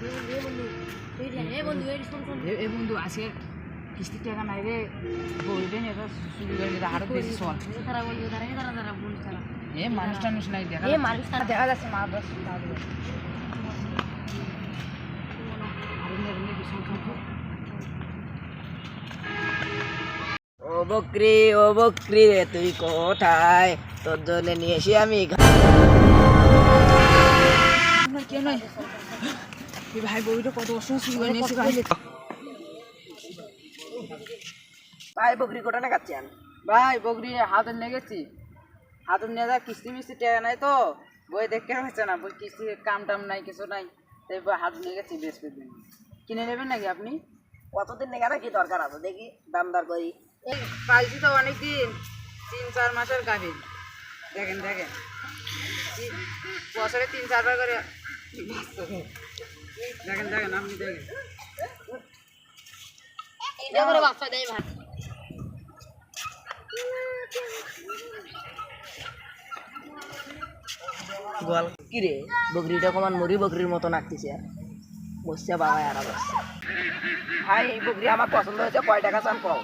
শোন শোন এ বন্ধু আজকে কিস্তির টাকা নাই রে। বলবেন এটা শুরু করে দিতে আরও বেশি চল তারা বলবে তারা তারা তারা বলছে তারা এ মানুষ টানুষ নাই দেখা এ মানুষ তারা দেখা যাচ্ছে মা বাস ও বকরি ও বকরি রে তুই কোথায়? তোর জন্য নিয়ে এসে আমি নাই এই ভাই বউটা কত শুরু ভাই? ভাই বকরি কোটা না খাচ্ছেন ভাই বগরি হাতের নিয়ে গেছি। হাতের নিয়ে যা কিস্তি মিস্তি টাকা নাই তো। বই দেখতে হচ্ছে না বই কিস্তি কাম টাম নাই কিছু নাই। তাই হাত নিয়ে গেছি বেশ দিন কিনে নেবেন নাকি আপনি? কতদিন নেগা কি দরকার আছে? দেখি দাম দর করি। এই পাইছি তো অনেক দিন তিন চার মাসের গাভী দেখেন দেখেন। বছরে তিন চারবার করে। দেখেন দেখেন আপনি দেখেন। করে বাচ্চা দেয় ভাত গোয়াল কি রে? বকরিটা কমান মুড়ি বকরির মতো নাকতেছে আর। বসছে বাবা আর বসছে ভাই বকরি আমার পছন্দ হয়েছে কয় টাকা চান কও?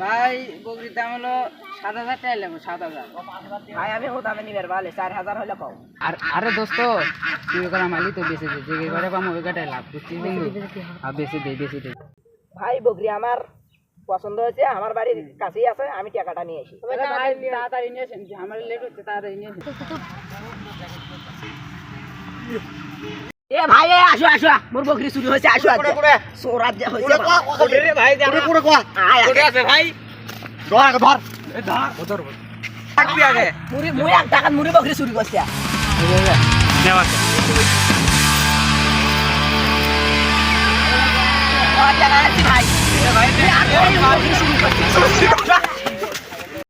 ভাই বকরির দাম হলো সাত হাজার টাকা লাগবে সাত হাজার। ভাই আমি ও দামে নিবার ভালো চার হাজার হলে কও। আর আরে দোস্ত তুই করা মালি তো বেশি দে যে ঘরে পাম ওই কাটাই লাভ বুঝছিস আর বেশি দে বেশি দে। ভাই বকরি আমার পছন্দ হয়েছে আমার বাড়ির কাছেই আছে আমি টাকাটা নিয়ে আসি। তাড়াতাড়ি নিয়ে আসেন। আমার লেট হচ্ছে তাড়াতাড়ি নিয়ে আসেন। এ ভাই এ আসো আসো। মোর বকরি চুরি হয়েছে আসো আসো সোরাত যে হয়েছে ভাই আয়, আয়। ভাই। থাকবি আগে। মুড়ি মুই এক টাকা মুড়ি বকরি চুরি করছে। নেওয়া আছে